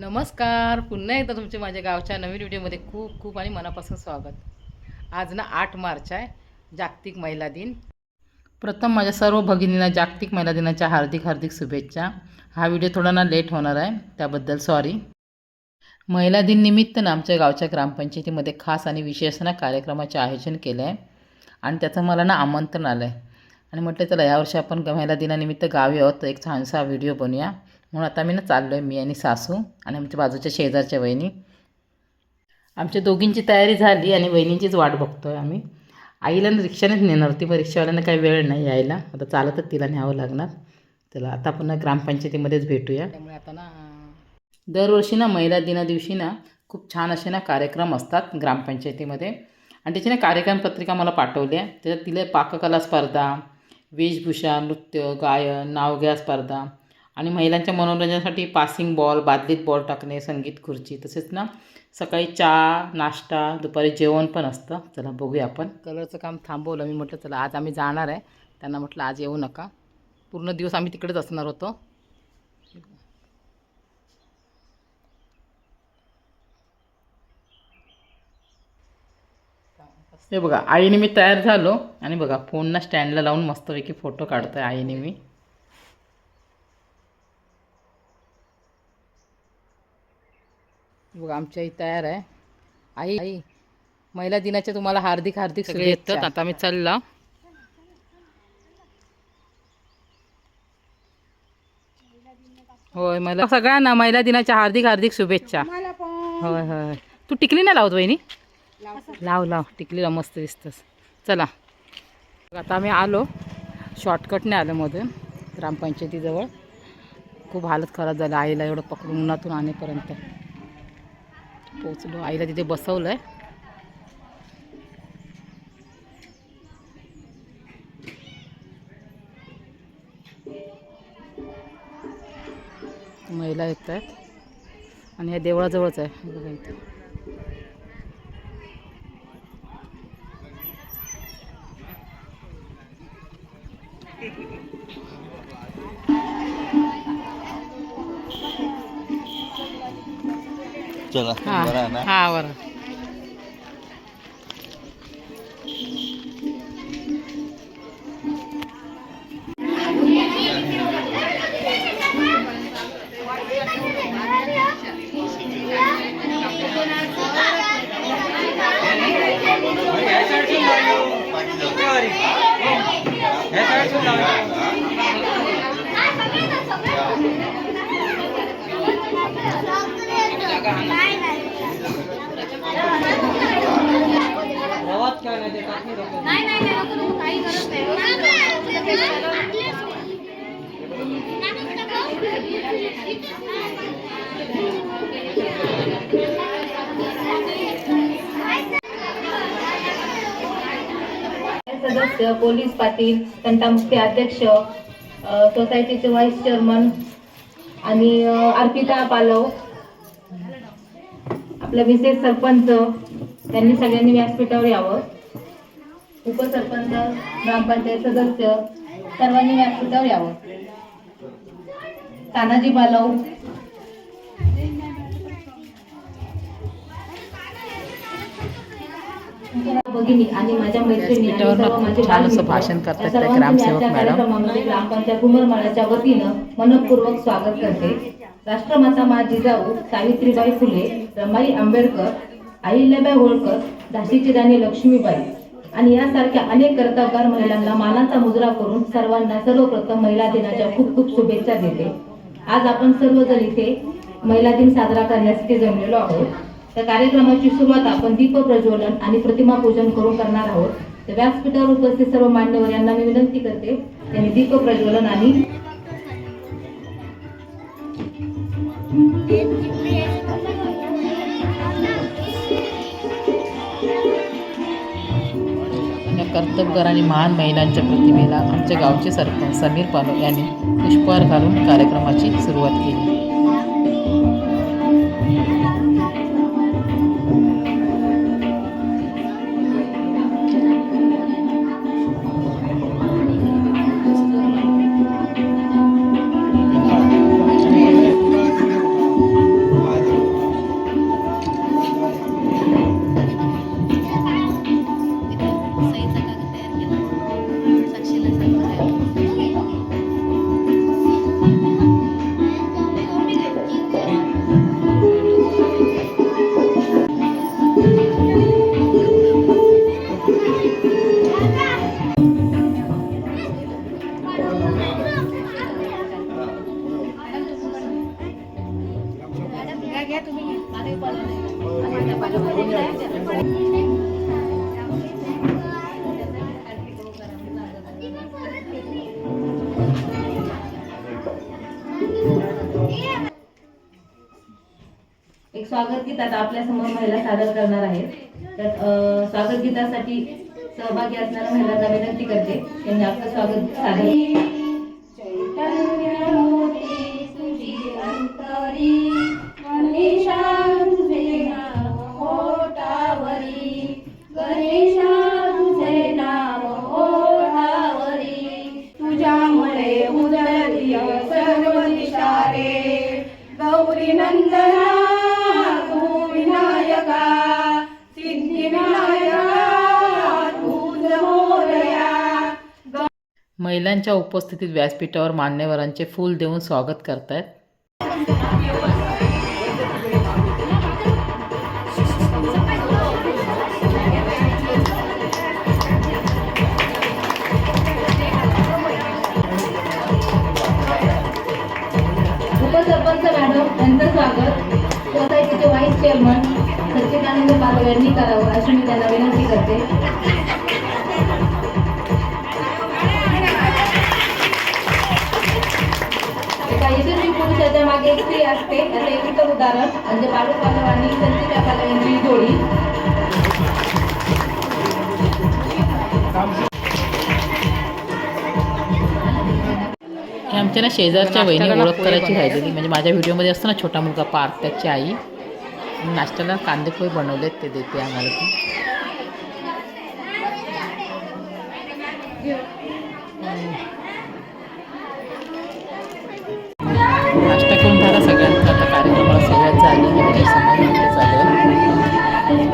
नमस्कार. पुन्हा एकदा तुमचे माझ्या गावच्या नवीन व्हिडिओमध्ये खूप खूप आणि मनापासून स्वागत. आज ना आठ मार्च आहे जागतिक महिला दिन. प्रथम माझ्या सर्व भगिनींना जागतिक महिला दिनाच्या हार्दिक हार्दिक शुभेच्छा. हा व्हिडिओ थोडा ना लेट होणार आहे त्याबद्दल सॉरी महिला दिन निमित्त ना आमच्या गावच्या ग्रामपंचायतीमध्ये खास आणि विशेष ना कार्यक्रमाचे आयोजन केलं आहे. आणि त्याचं मला ना आमंत्रण आलं आहे आणि म्हटलं चला यावर्षी आपण ग- महिला दिनानिमित्त गावी आहोत तर एक छानसा व्हिडिओ बनवूया. म्हणून आता मी ना चाललो आहे मी आणि सासू आणि आमच्या बाजूच्या शेजारच्या वहिनी. आमच्या दोघींची तयारी झाली आणि वहिनींचीच वाट बघतो आहे आम्ही. आईला ना रिक्षानेच नेणार होती मग रिक्षावाल्यांना काही वेळ नाही यायला. आता चालतच तिला न्यावं लागणार. चला आता पुन्हा ग्रामपंचायतीमध्येच भेटूया. त्यामुळे आता ना दरवर्षी ना महिला दिना दिवशी ना खूप छान असे ना कार्यक्रम असतात ग्रामपंचायतीमध्ये. आणि त्याची ना कार्यक्रम पत्रिका मला पाठवली आहे. त्याच्यात तिला पाककला स्पर्धा वेशभूषा नृत्य गायन नावघ्या स्पर्धा आणि महिलांच्या मनोरंजनासाठी पासिंग बॉल बादलीत बॉल टाकणे संगीत खुर्ची तसेच ना सकाळी चहा नाश्ता दुपारी जेवण पण असतं. चला बघूया आपण. कलरचं काम थांबवलं मी म्हटलं चला आज आम्ही जाणार आहे. त्यांना म्हटलं आज येऊ नका. पूर्ण दिवस आम्ही तिकडेच असणार होतो. हे बघा आईने मी तयार झालो आणि बघा फोनला स्टँडला लावून मस्तपैकी फोटो काढतोय आईने मी. बघा आमची आई तयार आहे. आई आई महिला दिनाच्या तुम्हाला हार्दिक हार्दिक सगळे येतात. आता मी चालला. होय मला सगळ्यांना महिला दिनाच्या हार्दिक हार्दिक शुभेच्छा. होय होय तू टिकली नाही लावत वहिनी? लाव. लाव टिकलीला मस्त दिसतंस. चला. आता आम्ही आलो. शॉर्टकटने आलो मधून ग्रामपंचायतीजवळ. खूप हालत खराब झालं. आईला एवढं पकडून उन्हातून आणेपर्यंत. पोचलो आईला तिथे बसवलं आहे महिला येत आहेत. आणि या देवळाजवळच आहे. बघा इथे. चला बरं आहे ना? हां बरं. नाही नाही नाही नको नको काही गरज नाही. सदस्य पोलीस पाटील तंटामुक्ती अध्यक्ष सोसायटीचे व्हाईस चेअरमन आणि अर्पिता पालव आपल्या विशेष सरपंच त्यांनी सगळ्यांनी व्यासपीठावर यावं. उपसरपंच ग्रामपंचायत सदस्य सर्वांनी व्यासपीठावर यावं. तानाजी भगिनी आणि माझ्या मैत्रिणी छान असं भाषण करतात त्या ग्रामसेवक मॅडम. ग्रामपंचायत वतीनं मनपूर्वक स्वागत करते. राष्ट्रमाता मा जिजाऊ सावित्रीबाई फुले रमाई आंबेडकर अहिल्याबाई होळकर झाशीची राणी लक्ष्मीबाई. आणि यासारख्या अनेक कर्तबगार महिलांना मानाचा मुजरा करून सर्वांना सर्वप्रथम महिला दिनाच्या खूप खूप शुभेच्छा देते. आज आपण सर्वजण इथे महिला दिन साजरा करण्यासाठी जमलेलो आहोत. त्या कार्यक्रमाची सुरुवात आपण दीप प्रज्वलन आणि प्रतिमा पूजन करून करणार आहोत. तर व्यासपीठावर उपस्थित सर्व मान्यवर यांना मी विनंती करते त्यांनी दीप प्रज्वलन आणि कर्तबगार आणि महान महिलांच्या प्रतिमेला आमच्या गावचे सरपंच समीर पालव यांनी पुष्पहार घालून कार्यक्रमाची सुरुवात केली. स्वागत गीत आता आपल्यासमोर महिला सादर करणार आहेत. तर स्वागत गीतासाठी सहभागी असणाऱ्या महिलांना विनंती करते. त्यांनी आपलं स्वागत सादर महिलांच्या उपस्थितीत व्यासपीठावर मान्यवरांचे फूल देऊन स्वागत करतायत. उपसरपंच मॅडम यांचं स्वागत. सोसायटीचे व्हाईस चेअरमन सच्चिदानंद पालव यांनी करावं अशी मी त्यांना विनंती करते. पुरुषाच्या मागे स्त्री असते. याचं एक उदाहरण म्हणजे बालू पालव आणि संचिता पालव यांची जोडी. आमच्या ना शेजारच्या वहिनी ओळख करायची राहिलेली. म्हणजे माझ्या व्हिडिओमध्ये असतो ना छोटा मुलगा पार्थ त्याची आई. नाश्त्याला कांदे पोहे बनवलेत ते देते आम्हाला ती. कार्यक्रमाला सुरुवात झाली म्हणजे समोर नाट्य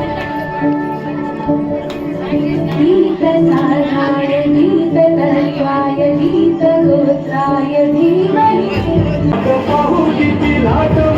चालू आहे पाहू किती लाट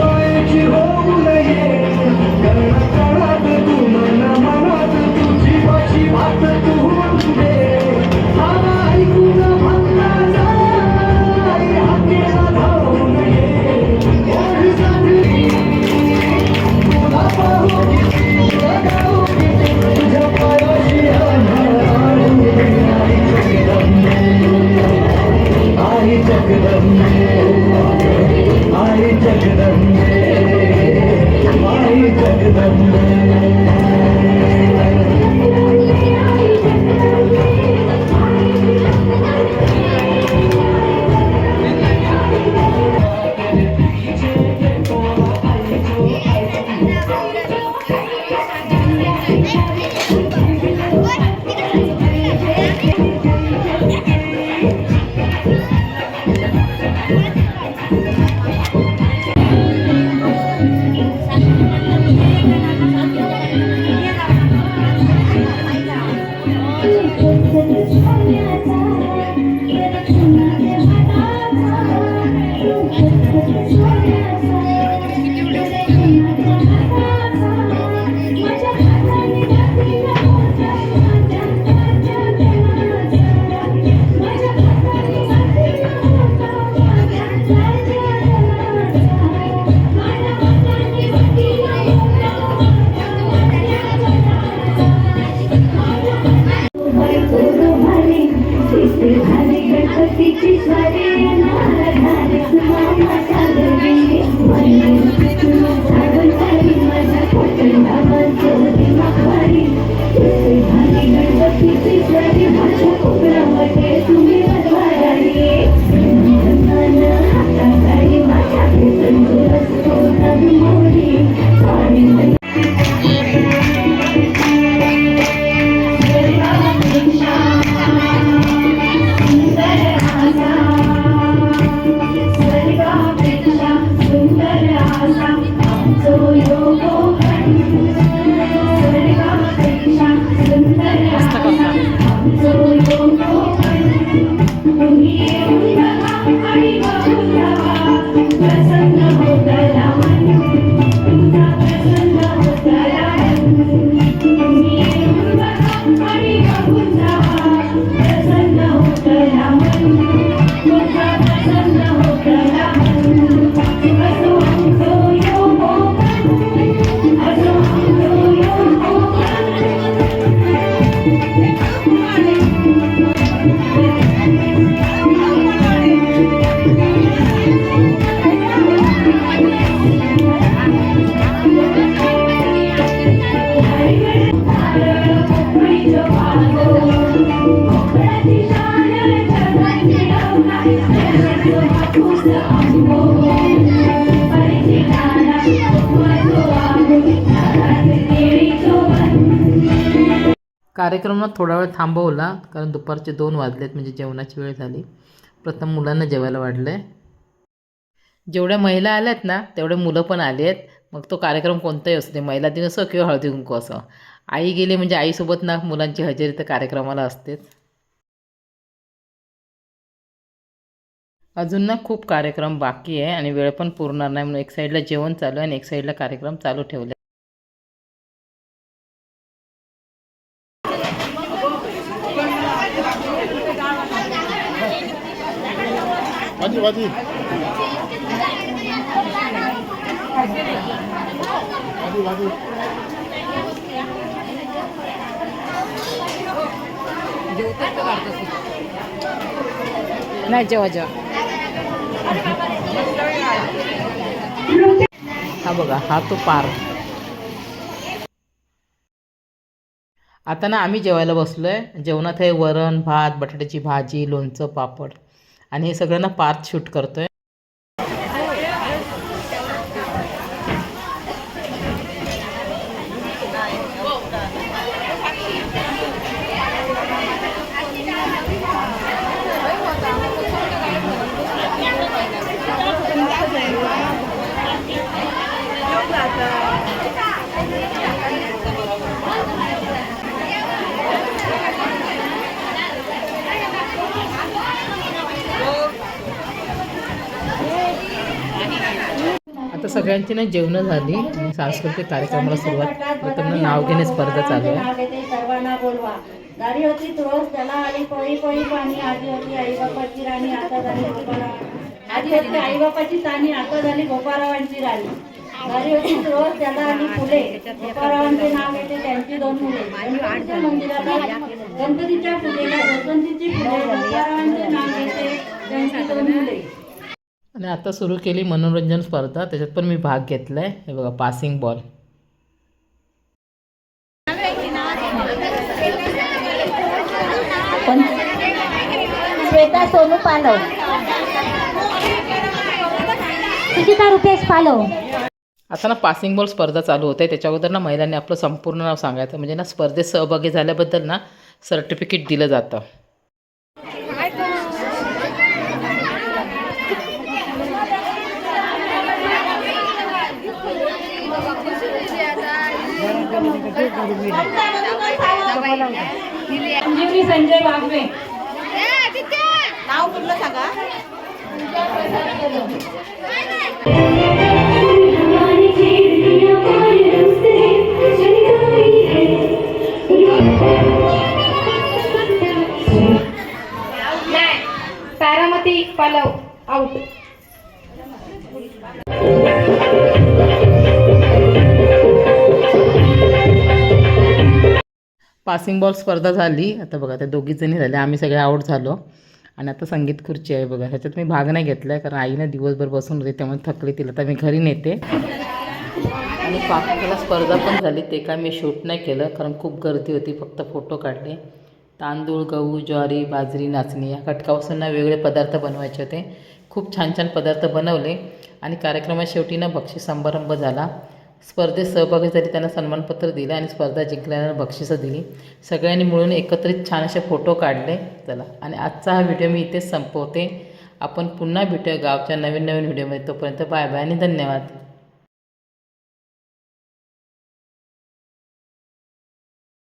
सुंदर कार्यक्रमात थोडा वेळ थांबवला कारण दुपारचे दोन वाजलेत म्हणजे जेवणाची वेळ झाली. प्रथम मुलांना जेवायला वाढलं आहे जेवढ्या महिला आल्यात ना तेवढे मुलं पण आली आहेत मग तो कार्यक्रम कोणताही असू दे महिला दिन असो किंवा हळदी कुंकू असो. आई गेली म्हणजे आईसोबत ना मुलांची हजेरी तर कार्यक्रमाला असतेच. अजून ना खूप कार्यक्रम बाकी आहे आणि वेळ पण पुरणार नाही म्हणून एक साईडला जेवण चालू आहे आणि एक साईडला कार्यक्रम चालू ठेवले. वाजी नाही जेव्हा जेव्हा हा बघा हा तो पार. आता ना आम्ही जेवायला बसलो आहे जेवणात आहे वरण भात बटाट्याची भाजी लोणचं पापड. आणि हे सगळं ना पार्थ शूट करतोय. आहे सगळ्यांची ना जेवणं झाली. सांस्कृतिक कार्यक्रमाला सुरुवात. प्रथम नाव घेणे स्पर्धा चालू आहे. सर्वांना बोलवा दारी होती तुळस त्याला आली पळी पळी पाणी आधी होती आई बापाची राणी आता झाली गोपारा आधी होती आई ताणी आता झाली गोपारावांची राणी दारी होती तुळस त्याला आली फुले गोपारावांचे नाव येते त्यांची दोन मुले गणपतीच्या मंदिराला गणपतीच्या फुलेला गणपतीची फुले गोपारावांचे नाव येते त्यांची दोन मुले. आणि आता सुरू केली मनोरंजन स्पर्धा. त्याच्यात पण मी भाग घेतला आहे हे बघा पासिंग बॉल श्वेता सोनू पालव. सुचिता रुपेश पालव. आता ना पासिंग बॉल स्पर्धा चालू होते. त्याच्या अगोदर ना महिलांनी आपलं संपूर्ण नाव सांगायचं. म्हणजे ना स्पर्धेत सहभागी झाल्याबद्दल ना सर्टिफिकेट दिलं जातं. Sanjivani Sanjay Waghave. Taramati Palav out passing ball स्पर्धा झाली. आता बघा त्या दोघीच जणी झाल्या आम्ही सगळे आऊट झालो. आणि आता संगीत खुर्ची आहे बघा. ह्याच्यात मी भाग नाही घेतला आहे कारण आईनं दिवसभर बसून होते त्यामुळे थकली तिला. तर मी घरी नेते. आणि पाककला स्पर्धा पण झाली. ते काय मी शूट नाही केलं कारण खूप गर्दी होती. फक्त फोटो काढले. तांदूळ गहू ज्वारी बाजरी नाचणी या कटकापासून ना वेगळे पदार्थ बनवायचे होते. खूप छान छान पदार्थ बनवले. आणि कार्यक्रमात शेवटी ना बक्षीस समारंभ झाला. स्पर्धेत सहभागी झाली त्यांना सन्मानपत्र दिलं आणि स्पर्धा जिंकल्यानं बक्षिसं दिली. सगळ्यांनी मिळून एकत्रित छान असे फोटो काढले चला आणि आजचा हा व्हिडिओ मी इथेच संपवते. आपण पुन्हा भेटूया गावच्या नवीन नवीन व्हिडिओमध्ये. तोपर्यंत बाय बाय आणि धन्यवाद.